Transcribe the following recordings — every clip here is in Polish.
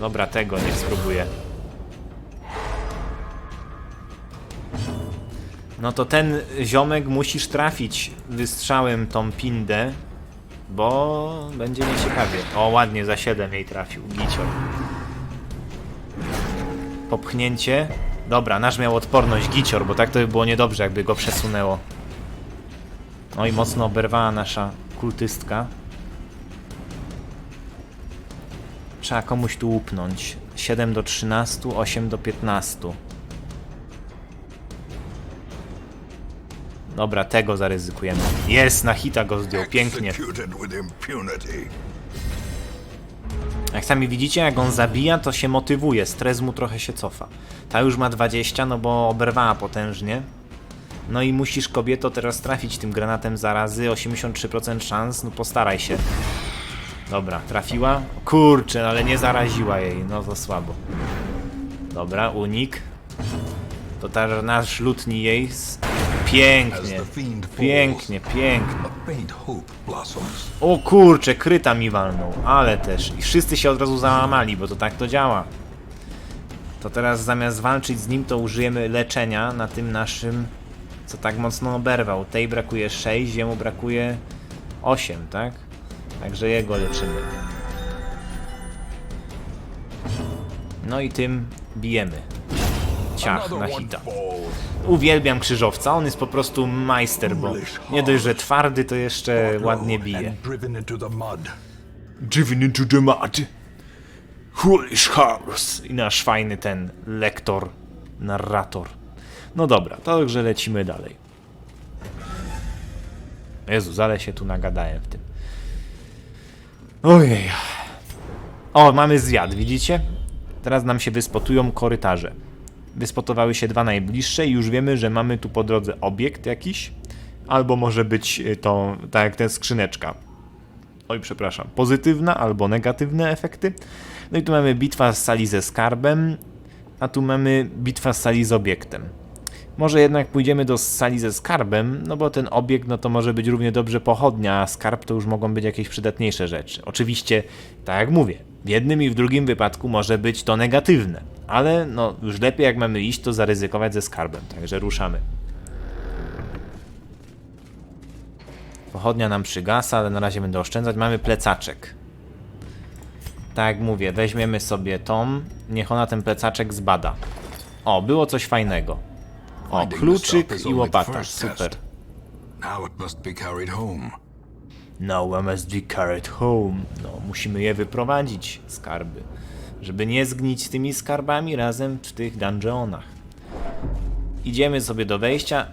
Dobra, tego niech spróbuję. No to ten ziomek musisz trafić wystrzałem tą pindę, bo będzie nieciekawie. O, ładnie za 7 jej trafił, gicior. Popchnięcie. Dobra, nasz miał odporność, gicior, bo tak to by było niedobrze, jakby go przesunęło. No i mocno oberwała nasza kultystka. Trzeba komuś tu upnąć. 7 do 13, 8 do 15. Dobra, tego zaryzykujemy. Jest, na hita go zdjął, pięknie. Jak sami widzicie, jak on zabija, to się motywuje, stres mu trochę się cofa. Ta już ma 20, no bo oberwała potężnie. No i musisz kobieto teraz trafić tym granatem zarazy, 83% szans, no postaraj się. Dobra, trafiła? Kurczę, ale nie zaraziła jej, no to słabo. Dobra, unik. To ta nasz lutni jej. Pięknie, pięknie, pięknie. O kurczę, kryta mi walnął, ale też. I wszyscy się od razu załamali, bo to tak to działa. To teraz zamiast walczyć z nim, to użyjemy leczenia na tym naszym, co tak mocno oberwał. Tej brakuje 6, jemu brakuje 8, tak? Także jego leczymy. No i tym bijemy. Ciach na hita. Uwielbiam krzyżowca, on jest po prostu majster, bo nie dość, że twardy, to jeszcze ładnie bije. Driven into the mud. Foolish horse. I nasz fajny ten lektor, narrator. No dobra, to także lecimy dalej. Jezu, ale się tu nagadałem w tym. Ojej. O, mamy zwiat, widzicie? Teraz nam się wyspotują korytarze. Wyspotowały się dwa najbliższe i już wiemy, że mamy tu po drodze obiekt jakiś. Albo może być y, to, tak jak ten skrzyneczka. Oj, przepraszam. Pozytywna albo negatywne efekty. No i tu mamy bitwa z sali ze skarbem, a tu mamy bitwa z sali z obiektem. Może jednak pójdziemy do sali ze skarbem, no bo ten obiekt no to może być równie dobrze pochodnia, a skarb to już mogą być jakieś przydatniejsze rzeczy. Oczywiście, tak jak mówię, w jednym i w drugim wypadku może być to negatywne, ale no już lepiej jak mamy iść, to zaryzykować ze skarbem, także ruszamy. Pochodnia nam przygasa, ale na razie będę oszczędzać. Mamy plecaczek. Tak jak mówię, weźmiemy sobie tą, niech ona ten plecaczek zbada. O, było coś fajnego. O, kluczyk i łopata, super. Now it must be carried home. Now must be carried home. No, musimy je wyprowadzić, skarby. Żeby nie zgnić tymi skarbami razem w tych dungeonach. Idziemy sobie do wejścia.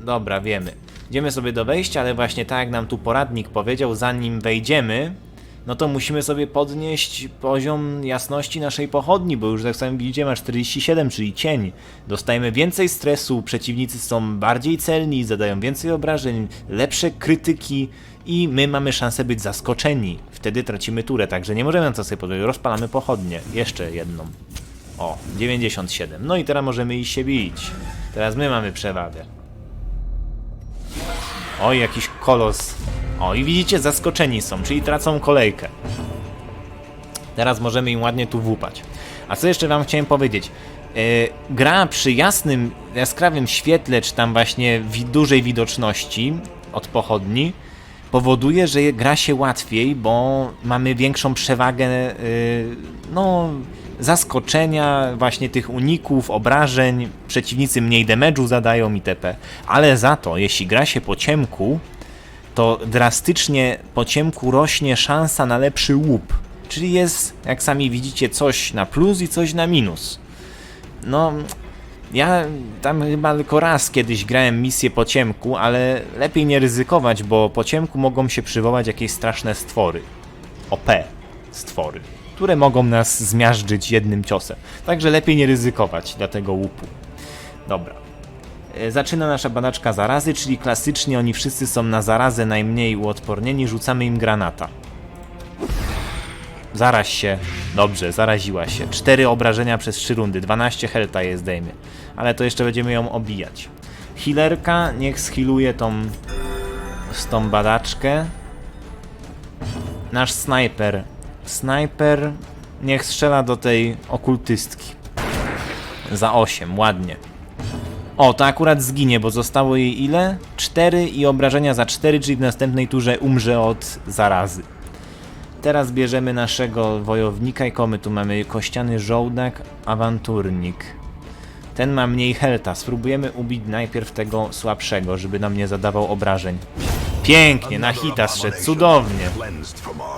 Dobra, wiemy. Idziemy sobie do wejścia, ale właśnie tak jak nam tu poradnik powiedział, zanim wejdziemy, no to musimy sobie podnieść poziom jasności naszej pochodni, bo już tak samo widzicie ma 47, czyli cień. Dostajemy więcej stresu, przeciwnicy są bardziej celni, zadają więcej obrażeń, lepsze krytyki i my mamy szansę być zaskoczeni. Wtedy tracimy turę, także nie możemy na co sobie podjąć. Rozpalamy pochodnie. Jeszcze jedną. O, 97. No i teraz możemy iść się bić. Teraz my mamy przewagę. Oj, jakiś kolos. O, i widzicie, zaskoczeni są, czyli tracą kolejkę. Teraz możemy im ładnie tu wupać. A co jeszcze wam chciałem powiedzieć? Yy, gra przy jasnym, jaskrawym świetle, czy tam właśnie wi dużej widoczności od pochodni, powoduje, że gra się łatwiej, bo mamy większą przewagę, yy, no, zaskoczenia, właśnie tych uników, obrażeń, przeciwnicy mniej damage'u zadają itp. Ale za to, jeśli gra się po ciemku, to drastycznie po ciemku rośnie szansa na lepszy łup. Czyli jest, jak sami widzicie, coś na plus i coś na minus. No, ja tam chyba tylko raz kiedyś grałem misję po ciemku, ale lepiej nie ryzykować, bo po ciemku mogą się przywołać jakieś straszne stwory. OP stwory, które mogą nas zmiażdżyć jednym ciosem. Także lepiej nie ryzykować dla tego łupu. Dobra. E, Zaczyna nasza badaczka zarazy, czyli klasycznie oni wszyscy są na zarazę najmniej uodpornieni, rzucamy im granata. Zaraź się. Dobrze, zaraziła się. 4 obrażenia przez 3 rundy, 12 helta je zdejmie. Ale to jeszcze będziemy ją obijać. Healerka niech schiluje tą tą badaczkę. Nasz snajper. Snajper Niech strzela do tej okultystki. Za 8, ładnie. O, to akurat zginie, bo zostało jej ile? 4 i obrażenia za 4, czyli w następnej turze umrze od zarazy. Teraz bierzemy naszego wojownika i komy tu mamy kościany żołdak, awanturnik. Ten ma mniej helta. Spróbujemy ubić najpierw tego słabszego, żeby nam nie zadawał obrażeń. Pięknie, na hita zszedł, cudownie.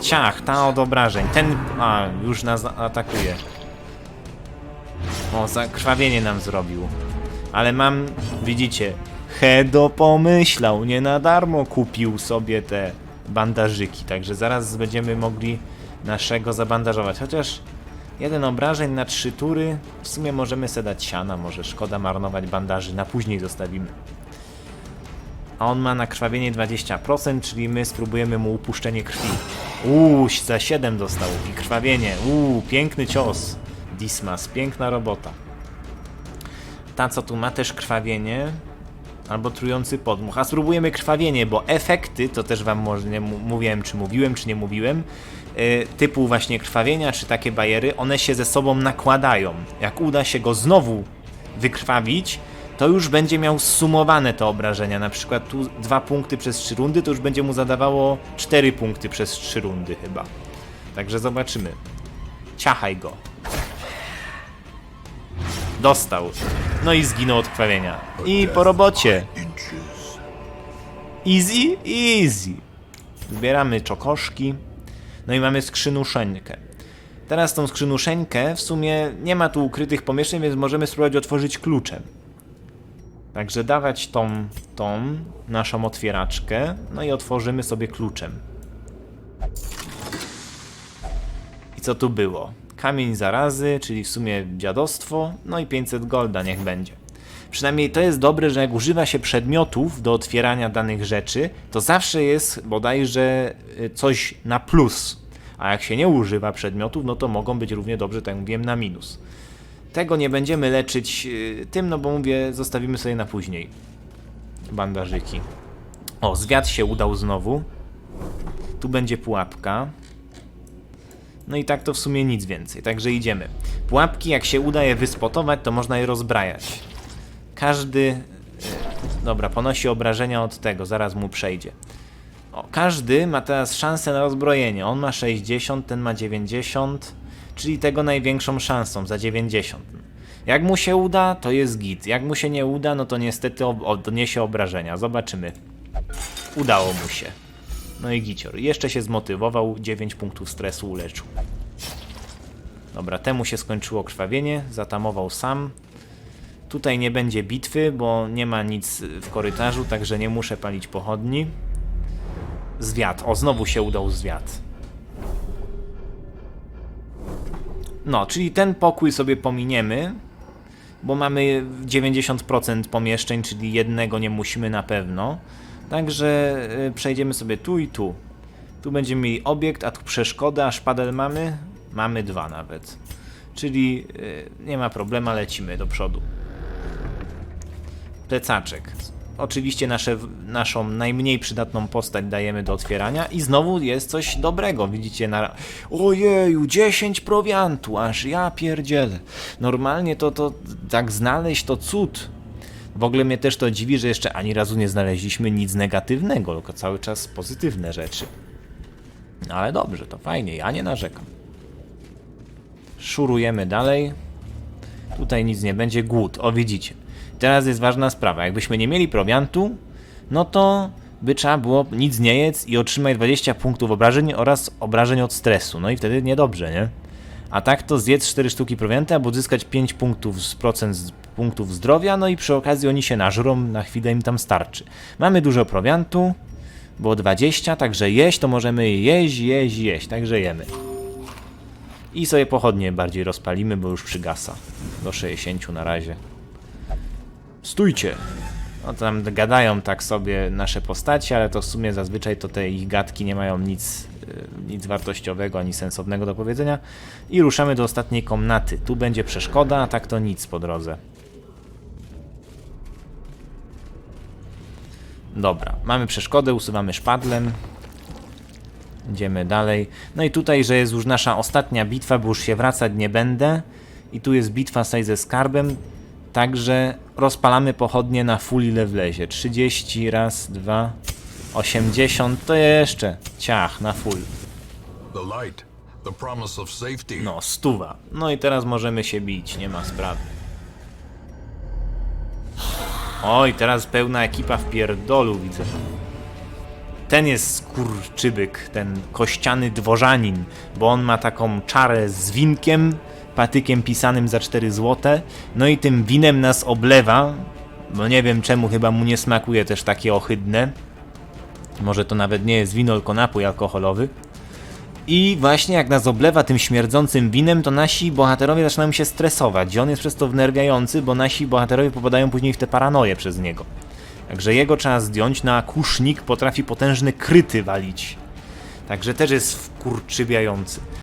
Ciach, ta od obrażeń. Ten, a, już nas atakuje. O, zakrwawienie nam zrobił. Ale mam, widzicie, Hedo pomyślał, nie na darmo kupił sobie te bandażyki, także zaraz będziemy mogli naszego zabandażować. Chociaż jeden obrażeń na trzy tury, w sumie możemy se dać siana, może szkoda marnować bandaży, na później zostawimy. A on ma nakrwawienie 20%, czyli my spróbujemy mu upuszczenie krwi. Uuu, za 7 dostał i krwawienie. Uuu, piękny cios. Dismas, piękna robota. Ta, co tu ma też krwawienie, albo trujący podmuch. A spróbujemy krwawienie, bo efekty, to też wam może nie mówiłem, czy mówiłem, czy nie mówiłem, yy, typu właśnie krwawienia, czy takie bajery, one się ze sobą nakładają. Jak uda się go znowu wykrwawić, to już będzie miał sumowane te obrażenia. Na przykład tu dwa punkty przez trzy rundy, to już będzie mu zadawało cztery punkty przez trzy rundy chyba. Także zobaczymy. Ciachaj go. Dostał. No i zginął od krwawienia. I po robocie. Easy? Easy. Zbieramy czokoszki. No i mamy skrzynuszeńkę. Teraz tą skrzynuszeńkę w sumie nie ma tu ukrytych pomieszczeń, więc możemy spróbować otworzyć kluczem. Także dawać tą, tą naszą otwieraczkę, no i otworzymy sobie kluczem. I co tu było? Kamień zarazy, czyli w sumie dziadostwo, no i 500 golda niech będzie. Przynajmniej to jest dobre, że jak używa się przedmiotów do otwierania danych rzeczy, to zawsze jest bodajże y, coś na plus. A jak się nie używa przedmiotów, no to mogą być równie dobrze, tak jak mówiłem, na minus. Tego nie będziemy leczyć y, tym, no bo mówię, zostawimy sobie na później. Bandażyki. O, zwiat się udał znowu. Tu będzie pułapka. No i tak to w sumie nic więcej, także idziemy. Pułapki, jak się uda je wyspotować, to można je rozbrajać. Każdy. e, Dobra, ponosi obrażenia od tego, zaraz mu przejdzie. O, każdy ma teraz szansę na rozbrojenie. On ma 60, ten ma 90, czyli tego największą szansą za 90. Jak mu się uda, to jest git. Jak mu się nie uda, no to niestety odniesie obrażenia. Zobaczymy. Udało mu się. No i gicior. Jeszcze się zmotywował, 9 punktów stresu uleczył. Dobra, temu się skończyło krwawienie, zatamował sam. Tutaj nie będzie bitwy, bo nie ma nic w korytarzu, także nie muszę palić pochodni. Zwiat. O, znowu się udał zwiat. No, czyli ten pokój sobie pominiemy, bo mamy 90% pomieszczeń, czyli jednego nie musimy na pewno. Także y, przejdziemy sobie tu i tu. Tu będziemy mieli obiekt, a tu przeszkoda, szpadel mamy? Mamy dwa nawet. Czyli y, nie ma problemu, lecimy do przodu. Plecaczek. Oczywiście nasze, naszą najmniej przydatną postać dajemy do otwierania i znowu jest coś dobrego. Widzicie na... Ojeju, 10 prowiantu, aż ja pierdzielę. Normalnie to, to tak znaleźć to cud. W ogóle mnie też to dziwi, że jeszcze ani razu nie znaleźliśmy nic negatywnego, tylko cały czas pozytywne rzeczy. No ale dobrze, to fajnie, ja nie narzekam. Szurujemy dalej. Tutaj nic nie będzie, głód, o widzicie. Teraz jest ważna sprawa, jakbyśmy nie mieli prowiantu, no to by trzeba było nic nie jedz i otrzymać 20 punktów obrażeń oraz obrażeń od stresu, no i wtedy niedobrze, nie? A tak to zjedz 4 sztuki prowianty, aby uzyskać 5 punktów z procent z punktów zdrowia, no i przy okazji oni się nażrą, na chwilę im tam starczy. Mamy dużo prowiantu, było 20, także jeść to możemy jeść, jeść, jeść, także jemy. I sobie pochodnie bardziej rozpalimy, bo już przygasa. Do 60 na razie. Stójcie! No tam gadają tak sobie nasze postacie, ale to w sumie zazwyczaj to te ich gadki nie mają nic, y, nic wartościowego ani sensownego do powiedzenia. I ruszamy do ostatniej komnaty. Tu będzie przeszkoda, a tak to nic po drodze. Dobra, mamy przeszkodę, usuwamy szpadlem. Idziemy dalej. No i tutaj, że jest już nasza ostatnia bitwa, bo już się wracać nie będę. I tu jest bitwa ze skarbem. Także rozpalamy pochodnie na full ile wlezie. 30, raz, dwa, 80, to jeszcze ciach na full. No, stuwa. No i teraz możemy się bić, nie ma sprawy. Oj, teraz pełna ekipa w pierdolu widzę. Ten jest skurczybyk, ten kościany dworzanin, bo on ma taką czarę z winkiem, patykiem pisanym za 4 złote, no i tym winem nas oblewa, bo nie wiem czemu chyba mu nie smakuje też takie ohydne. Może to nawet nie jest wino, tylko napój alkoholowy. I właśnie jak nas oblewa tym śmierdzącym winem, to nasi bohaterowie zaczynają się stresować. I on jest przez to wnerwiający, bo nasi bohaterowie popadają później w te paranoje przez niego. Także jego trzeba zdjąć, na kusznik potrafi potężny kryty walić. Także też jest wkurczywiający.